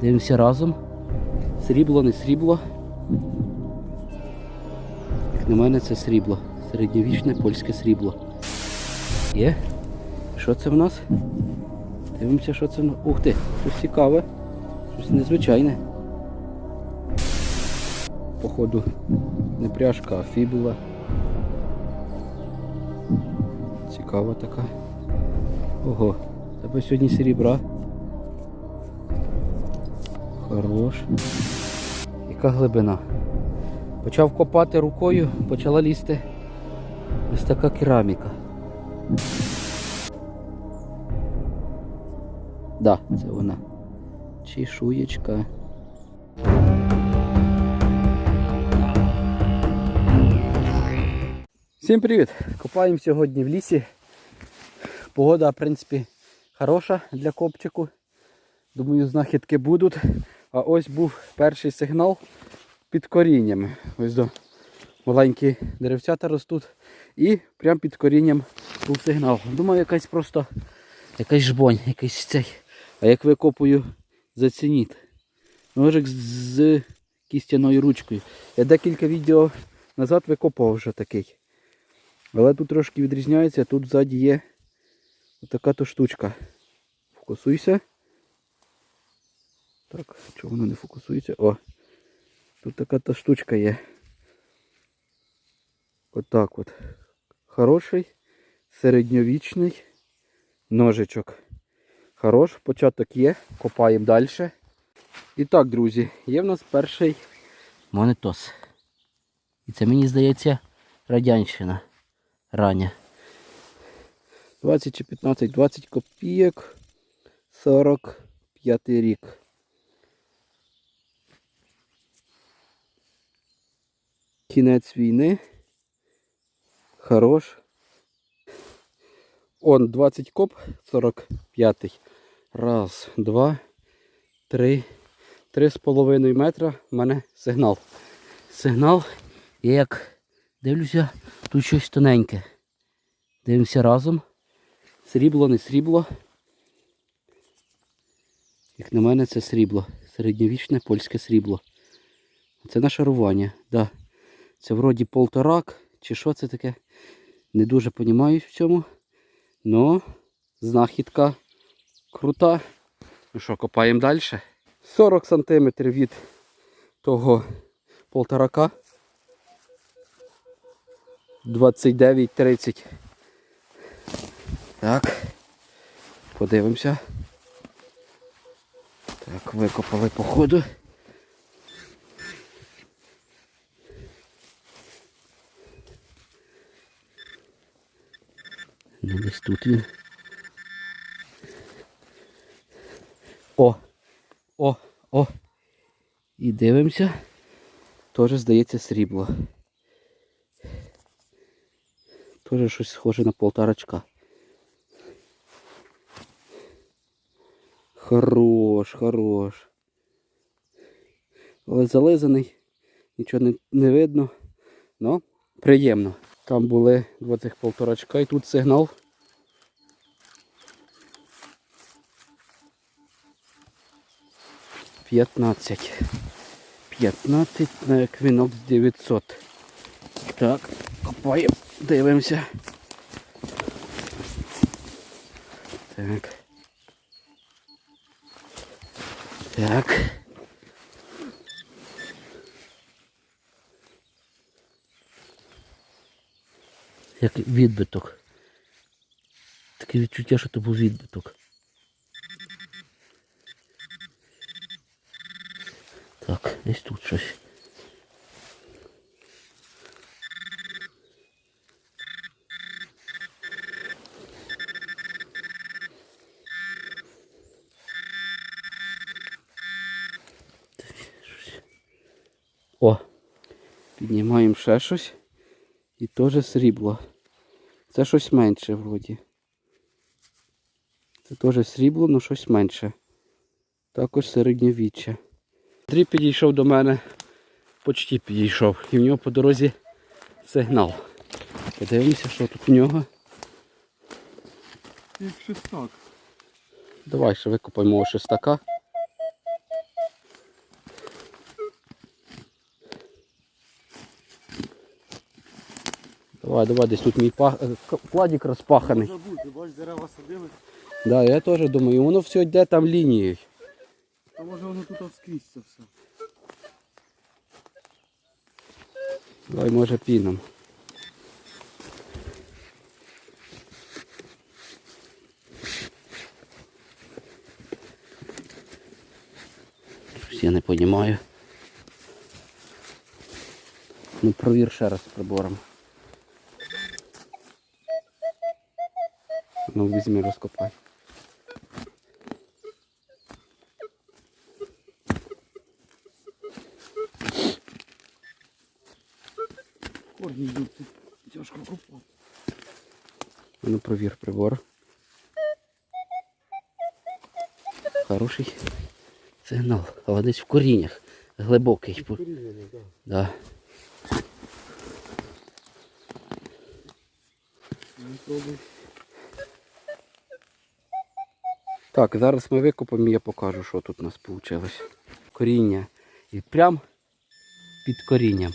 Дивимося разом. Срібло, не срібло. Як на мене, це срібло. Середньовічне польське срібло. Є. Що це в нас? Дивимося, що це в нас. Ух ти, щось цікаве. Щось незвичайне. Походу, не пряжка, а фібула. Цікава така. Ого, тебе сьогодні серебра. Хорош. Яка глибина. Почав копати рукою, почала лізти ось така кераміка. Да, це вона. Чешуєчка. Всім привіт! Копаємо сьогодні в лісі. Погода, в принципі, хороша для копчику. Думаю, знахідки будуть. А ось був перший сигнал під корінням. Ось до маленькі деревцята ростуть. І прямо під корінням був сигнал. Думаю, якась просто якась жбонь, якийсь цей. А як викопую, зацініть. Ножик з кістяною ручкою. Я декілька відео назад викопував вже такий. Але тут трошки відрізняється, тут ззаді є така то штучка. Фокусуйся. Так, чого воно не фокусується? О! Тут така та штучка є. Отак от. Хороший, середньовічний ножичок. Хорош, початок є, копаємо далі. І так, друзі, є в нас перший монетос. І це мені здається радянщина рання. 20 чи 15, 20 копійок, 45 рік. Кінець війни. Хорош. Он 20 коп, 45. Раз, два, три, три з половиною метра в мене сигнал. Сигнал. Я як дивлюся, тут щось тоненьке. Дивимося разом. Срібло, не срібло. Як на мене, це срібло. Середньовічне польське срібло. Це нашарування. Да. Це вроді полторак, чи що це таке. Не дуже розумію в цьому. Но знахідка крута. Ну що, копаємо далі. 40 см від того полторака. 29-30. Так. Подивимося. Так, викопали по десь тут він. О! О! О! І дивимося. Теж здається срібло. Теж щось схоже на полторачка. Хорош, хорош. Але зализаний, нічого не, не видно. Ну, приємно. Там були два цих полторачка і тут сигнал. П'ятнадцять. П'ятнадцять на еквінокс 900. Так, копаємо, дивимося. Так. Так. Як відбиток. Таке відчуття, що це був відбиток. Так, десь тут щось. О! Піднімаємо ще щось. І теж срібло. Це щось менше вроді. Це теж срібло, але щось менше. Також середньовіччя. Андрій підійшов до мене, почти підійшов. І в нього по дорозі сигнал. Подивимося, що тут у нього. Як шестак. Давай ще викопаємо шестака. Давай, давай, десь тут мій пах... е, к- кладік розпаханий. Може бути, бач, дерева садили, Да, я теж думаю, воно все йде там лінією. то може воно тут вскрізь це все. Давай, може, піном. Я не розумію. Ну, провір ще раз прибором. Ну, візьми, розкопай. Корні йдуть, тут тяжко копати. Ну, провір прибор. Хороший сигнал. Але десь в коріннях. Глибокий. Порізаний, так. Да. Ну, пробуй. Так, зараз ми викопаємо і я покажу, що тут у нас вийшло. Коріння. І прям під корінням.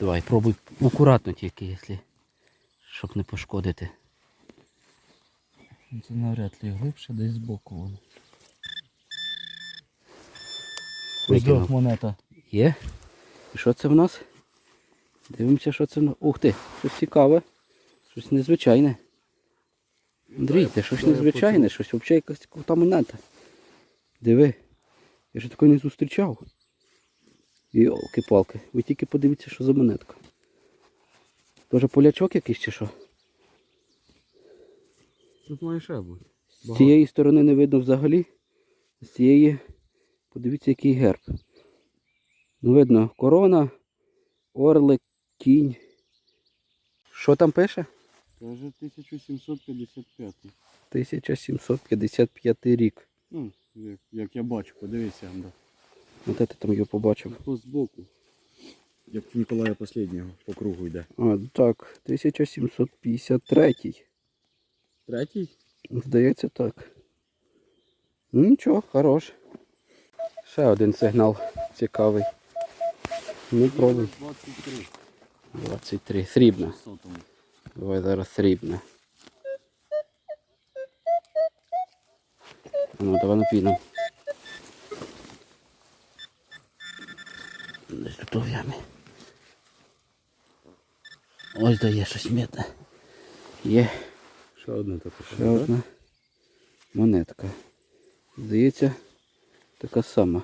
Давай, пробуй акуратно тільки, якщо, щоб не пошкодити. Ну, Це навряд ли глибше, десь збоку воно. Викинув. монета. Є. І що це в нас? Дивимося, що це в нас. Ух ти, щось цікаве. Щось незвичайне. Андрій, щось незвичайне, щось взагалі якась крута монета. Диви. Я ж такої не зустрічав. Йолки-палки. Ви тільки подивіться, що за монетка. Тоже полячок якийсь чи що? Тут має ще бути. З цієї сторони не видно взагалі. З цієї, подивіться, який герб. Ну, видно, корона, орлик, кінь. Що там пише? Каже 1755. 1755 рік. Ну, як, як я бачу, подивися. Да. От це там його побачив. По збоку. Як в Ніколая Последнього по кругу йде. А, так, 1753. Третій? Здається, так. Ну нічого, хорош. Ще один сигнал цікавий. Ну, пробуй. 23. 23. Срібна. Давай зараз срібне. Ну, давай напійном. Десь тут у ямі. Ось дає щось м'яте. Є Ще одне таке. ще одна монетка. Здається, така сама.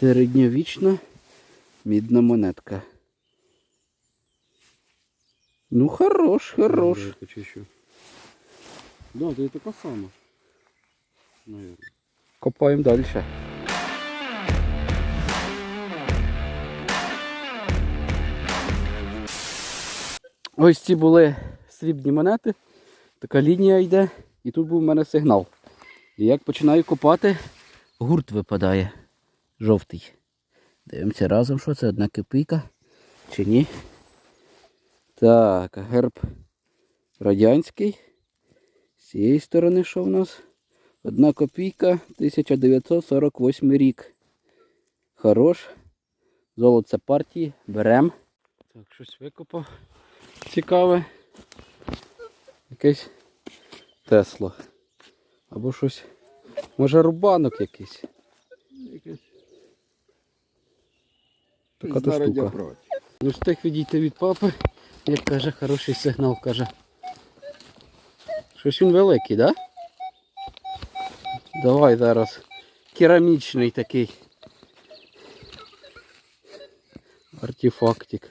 Середньовічна мідна монетка. Ну, хорош, хорош. Я почищу. Да, це і така сама. Наверно. Копаємо далі. Ось ці були срібні монети. Така лінія йде. І тут був у мене сигнал. І як починаю копати, гурт випадає. Жовтий. Дивимося разом, що це одна копійка чи ні. Так, герб радянський. З цієї сторони що в нас? Одна копійка, 1948 рік. Хорош. Золоце партії. Берем. Так, щось викопав. Цікаве. Якесь Тесло. Або щось. Може рубанок якийсь. Така то штука. Ну встиг відійти від папи, як каже, хороший сигнал каже. Щось він великий, да? Давай зараз. Керамічний такий. Артефактик.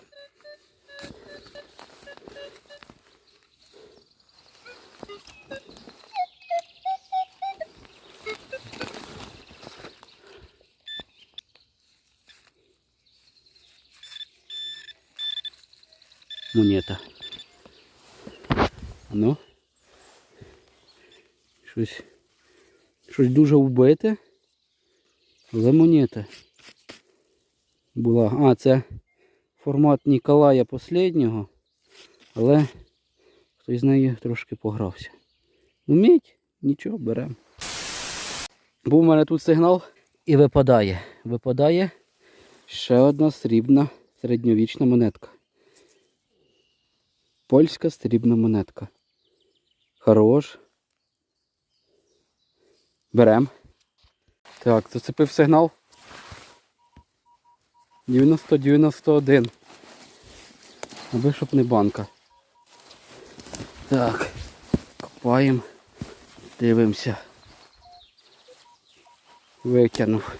Монета. Ну. Щось. Щось дуже вбите. Але монета. Була. А, це формат Ніколая Последнього. Але хтось з нею трошки погрався. Ну, мідь, нічого, беремо. Був у мене тут сигнал і випадає. Випадає ще одна срібна Середньовічна монетка. Польська срібна монетка. Хорош. Берем. Так, зацепив сигнал. 90-91. Аби щоб не банка. Так. Копаємо. Дивимося. Витягнув.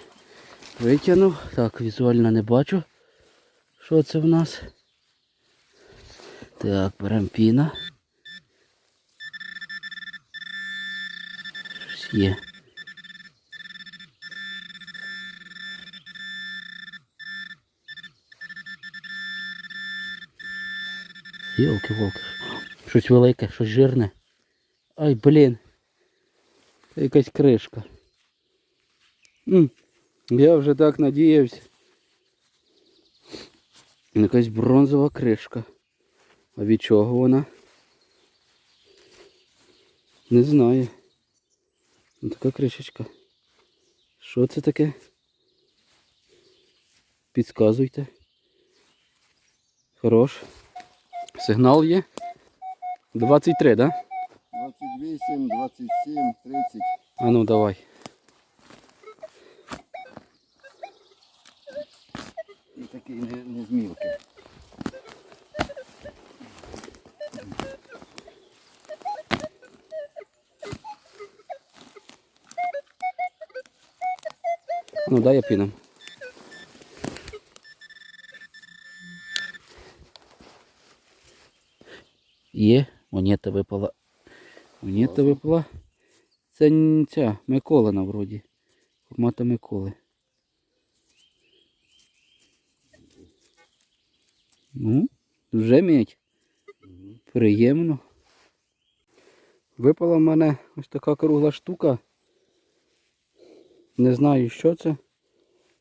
Витягнув. Так, візуально не бачу. Що це в нас? Так, беремо піна. Щось є. Йолки-волки. Щось велике, щось жирне. Ай, блін. Це якась кришка. М, Я вже так надіявся. Якась бронзова кришка. А від чого вона? Не знаю. Ну, така кришечка. Що це таке? Підказуйте. Хорош. Сигнал є. 23, да? 28, 27, 30. А ну давай. І такий не, не змілкий. Ну дай я піном. Є, монета випала. Монета випала. Це ця Миколина вроді. Формата Миколи. Ну, вже м'ять. Приємно. Випала в мене ось така кругла штука. Не знаю, що це.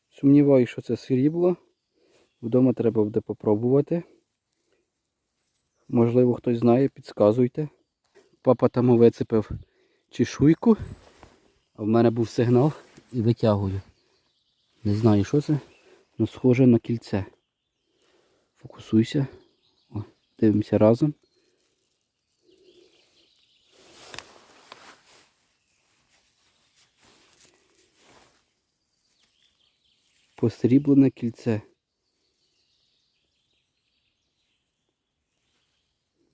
Сумніваюся, що це срібло. Вдома треба буде попробувати. Можливо, хтось знає, підказуйте. Папа там вицепив чешуйку, а в мене був сигнал і витягую. Не знаю, що це, але схоже на кільце. Фокусуйся. О, дивимося разом. Посріблене кільце.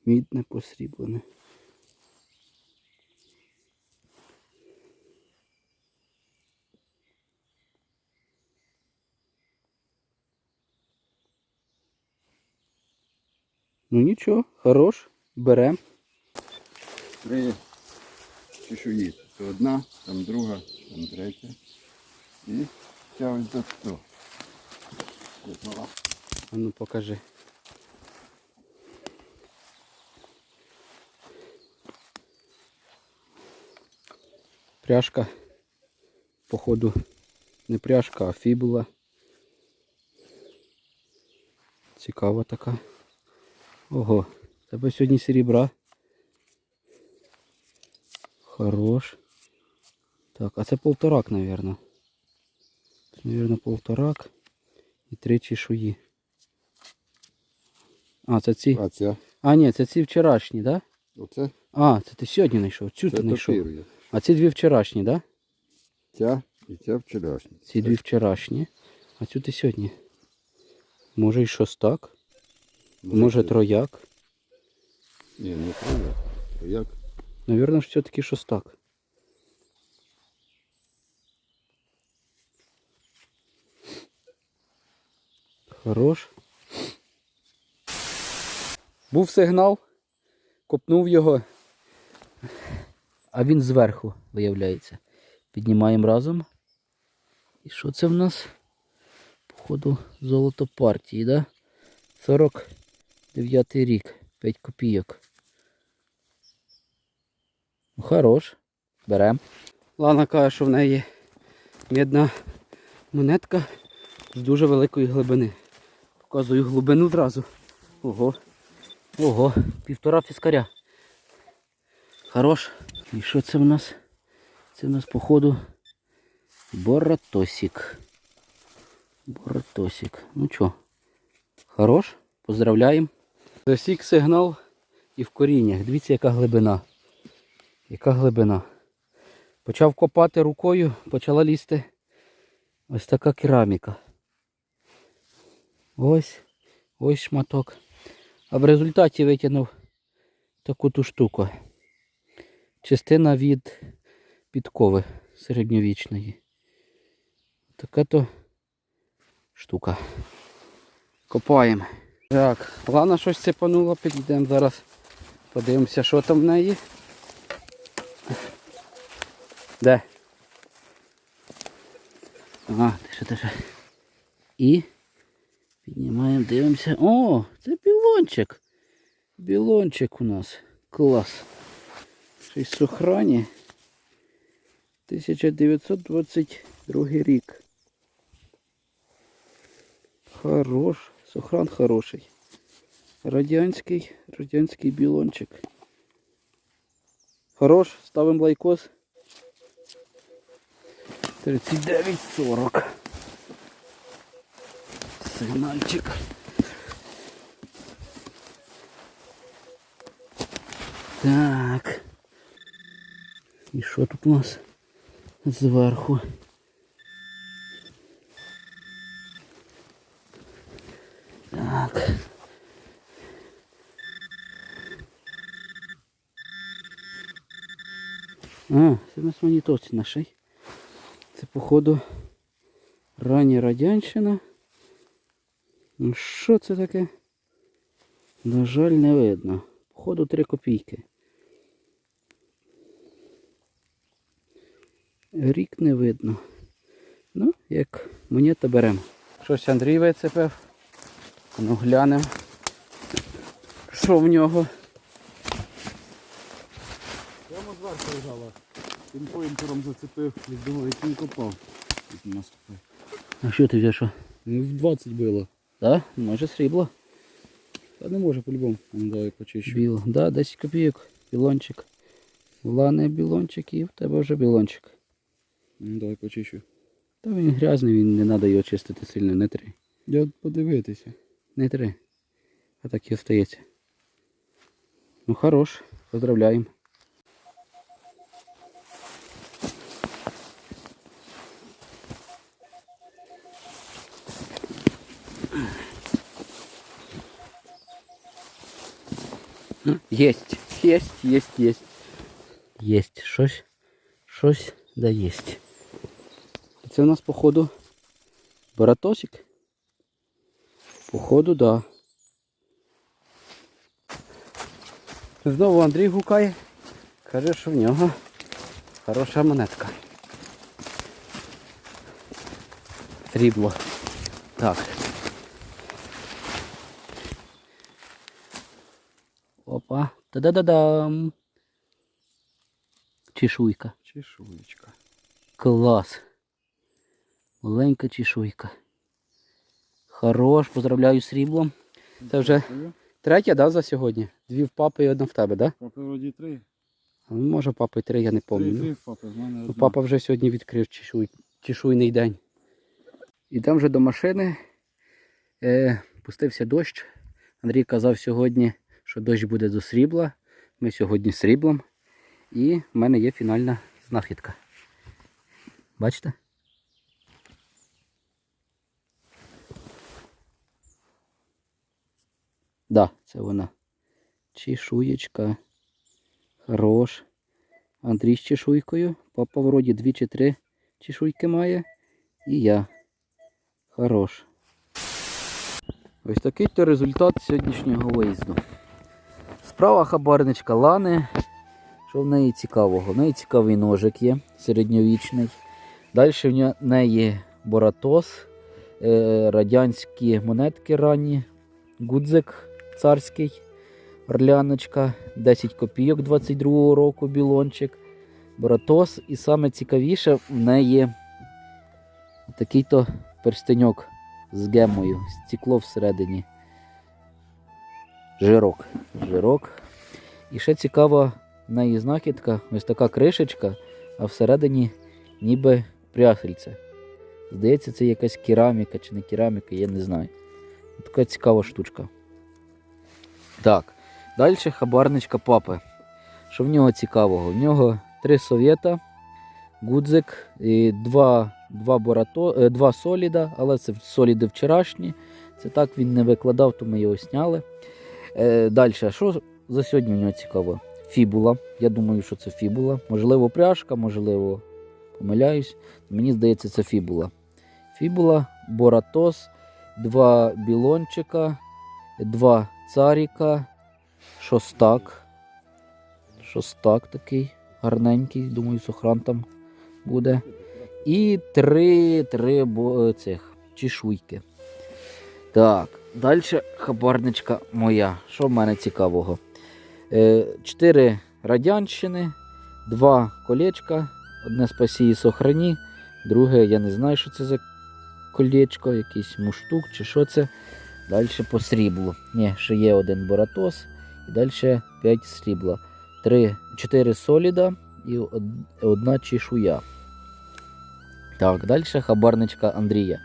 Мідне посріблене. Ну нічого, хорош, берем. Три чешуї. Це одна, там друга, там третя. І ця ось до сто. А ну покажи. Пряжка. Походу не пряжка, а фібула. Цікава така. Ого, тебе сьогодні серебра. Хорош. Так, а це полторак, наверное. Наверное, полторак і три чешуї. А, це ці. А ця? А, ні, це ці вчорашні, да? Оце? А, це ти сьогодні знайшов. Цю Це ти знайшов. А ці дві вчорашні, да? Ця і ця вчорашня. Ці дві вчорашні. А цю ти сьогодні. Може і шостак, може це- трояк. Ні, не трояк. Трояк. Навірно, ж все-таки шостак. Хорош. Був сигнал, копнув його, а він зверху виявляється. Піднімаємо разом. І що це в нас? Походу золото партії, да? 49 рік, 5 копійок. Ну, Хорош. Берем. Лана каже, що в неї мідна монетка з дуже великої глибини. Показую глибину зразу. Ого. Ого, півтора фіскаря. Хорош. І що це в нас? Це в нас, походу, боратосик. Боратосик. Ну чо? Хорош. Поздравляємо. Засік сигнал і в коріннях. Дивіться, яка глибина. Яка глибина. Почав копати рукою, почала лізти ось така кераміка. Ось, ось шматок. А в результаті витягнув таку ту штуку. Частина від підкови середньовічної. Така то штука. Копаємо. Так, Лана щось цепанула, підійдемо зараз. Подивимося, що там в неї. Де? Ага, тише, тише. І піднімаємо, дивимося. О, це білончик. Білончик у нас. Клас. Щось сохрані. 1922 рік. Хорош. Сохран хороший. Радянський, радянський білончик. Хорош, ставимо лайкос. 39.40. Сигнальчик. Так. І що тут у нас зверху? Так. А, це у нас монітовці наші. Це походу рання радянщина. Ну що це таке? На жаль, не видно. Походу 3 копійки. Рік не видно. Ну, як монета беремо. Щось Андрій вицепив. Ну глянемо. Що в нього? Прямо зверху лежала. Він поінтером зацепив, думав, як він копав. А що ти взяв що? Ну, в 20 було. Так? Може срібло. Та не може по-любому. Давай почищу. Біло. Да, 10 копійок. Білончик. Лане білончик і в тебе вже білончик. Давай почищу. Та він грязний, він не треба його чистити сильно, не три. Я подивитися. Не три. А так і остається. Ну хорош. Поздравляємо. Єсть, єсть, єсть, єсть. Єсть. Щось, щось да єсть. Це у нас походу баратосик. Походу, да. Знову Андрій гукає. Каже, що в нього хороша монетка. Срібло. Так. Та-да-да-дам. Чешуйка. Чешуєчка. Клас. Маленька чешуйка. Хорош, поздравляю з сріблом. Це вже третя, да, за сьогодні? Дві в папи і одна в тебе, да? Папи вроді три. Ну, Може папи три, я не пам'ятаю. три папи, в мене Ну, папа вже сьогодні відкрив чешуй, чешуйний день. Ідемо вже до машини. Е, пустився дощ. Андрій казав сьогодні, що дощ буде до срібла. Ми сьогодні сріблом. І в мене є фінальна знахідка. Бачите? Да, це вона. Чешуєчка. Хорош. Андрій з чешуйкою. Папа вроді дві чи три чешуйки має. І я. Хорош. Ось такий то результат сьогоднішнього виїзду. Справа хабарничка Лани. Що в неї цікавого? В неї цікавий ножик є, середньовічний. Далі в неї боратос, е, радянські монетки ранні, гудзик царський, орляночка, 10 копійок 22-го року білончик, боратос. І саме цікавіше в неї такий-то перстеньок з гемою, стекло всередині. Жирок. Жирок. І ще цікава неї знахідка, ось така кришечка, а всередині ніби прясельце. Здається, це якась кераміка чи не кераміка, я не знаю. Така цікава штучка. Так, далі хабарничка папи. Що в нього цікавого? В нього три совєта, гудзик, і два, два, борато, е, два соліда, але це соліди вчорашні. Це так він не викладав, то ми його сняли. Е, далі, що за сьогодні в нього цікаво? Фібула. Я думаю, що це фібула. Можливо, пряжка, можливо, помиляюсь. Мені здається, це фібула. Фібула, боратос, два білончика, два царіка, шостак. Шостак такий гарненький, думаю, сохран там буде. І три, три бо, цих чешуйки. Так, далі хабарничка моя. Що в мене цікавого? Е, Чотири радянщини, два колечка, одне спасії сохрані, друге, я не знаю, що це за колечко, якийсь муштук чи що це. Далі по сріблу. Ні, ще є один боратос і далі 5 срібла. 3, 4 соліда і одна чешуя. Так, далі хабарничка Андрія.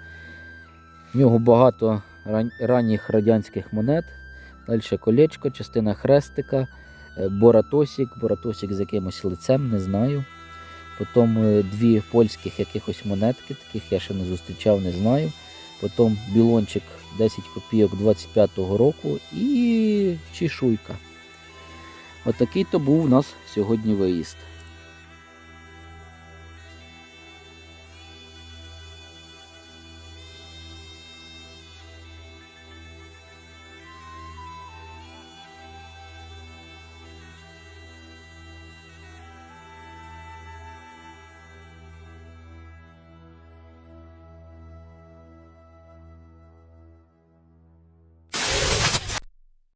В нього багато ранніх радянських монет. Далі колечко, частина хрестика, е, боратосик, боратосик з якимось лицем, не знаю. Потім е, дві польських якихось монетки, таких я ще не зустрічав, не знаю. Потім білончик 10 копійок 25-го року і чешуйка. Отакий то був у нас сьогодні виїзд.